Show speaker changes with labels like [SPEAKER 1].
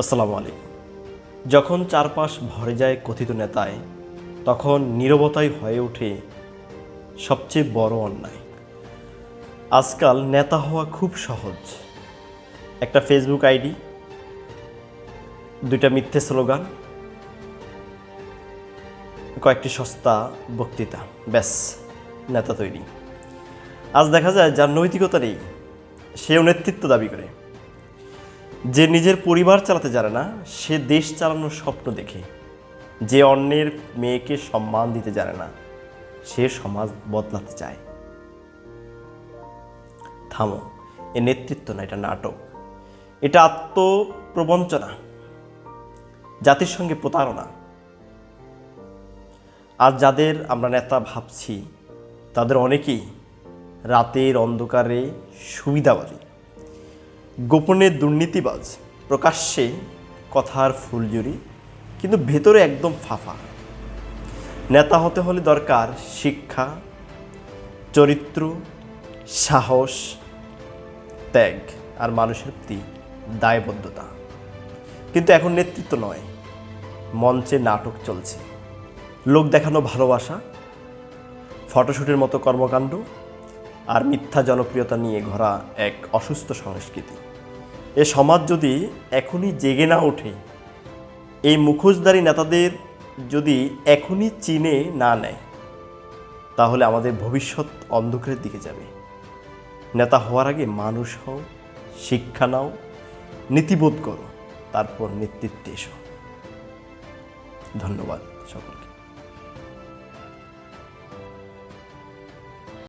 [SPEAKER 1] আসসালামু আলাইকুম। যখন চারপাশ ভরে যায় কথিত নেতায়, তখন নীরবতাই হয়ে ওঠে সবচেয়ে বড় অন্যায়। আজকাল নেতা হওয়া খুব সহজ। একটা ফেসবুক আইডি, দুইটা মিথ্যে স্লোগান, কয়েকটি সস্তা বক্তৃতা, ব্যাস, নেতা তৈরি। আজ দেখা যায় যার নৈতিকতা নেই, সেও নেতৃত্ব দাবি করে। যে নিজের পরিবার চালাতে জানে না, সে দেশ চালানোর স্বপ্ন দেখে। যে অন্যের মেয়েকে সম্মান দিতে জানে না, সে সমাজ বদলাতে চায়। থামো, এ নেতৃত্ব না, এটা নাটক। এটা আত্মপ্রবঞ্চনা জাতির সঙ্গে প্রতারণা। আর যাদের আমরা নেতা ভাবছি, তাদের অনেকেই রাতের অন্ধকারে সুবিধাবাদী। গোপনে দুর্নীতিবাজ, প্রকাশ্যে কথার ফুলজুরি কিন্তু ভেতরে একদম ফাফা। নেতা হতে হলে দরকার শিক্ষা, চরিত্র, সাহস, ত্যাগ আর মানুষের প্রতি দায়বদ্ধতা। কিন্তু এখন নেতৃত্ব নয়, মঞ্চে নাটক চলছে। লোক দেখানো ভালোবাসা ফটোশ্যুটের মতো কর্মকাণ্ড আর মিথ্যা জনপ্রিয়তা নিয়ে ঘোরা এক অসুস্থ সংস্কৃতি। এ সমাজ যদি এখনই জেগে না ওঠে, এই মুখোশধারী নেতাদের যদি এখনই চিনে না নেয়, তাহলে আমাদের ভবিষ্যৎ অন্ধকারের দিকে যাবে। নেতা হওয়ার আগে মানুষ হও, শিক্ষা নাও, নীতিবোধ করো, তারপর নেতৃত্বে এসো। ধন্যবাদ সকল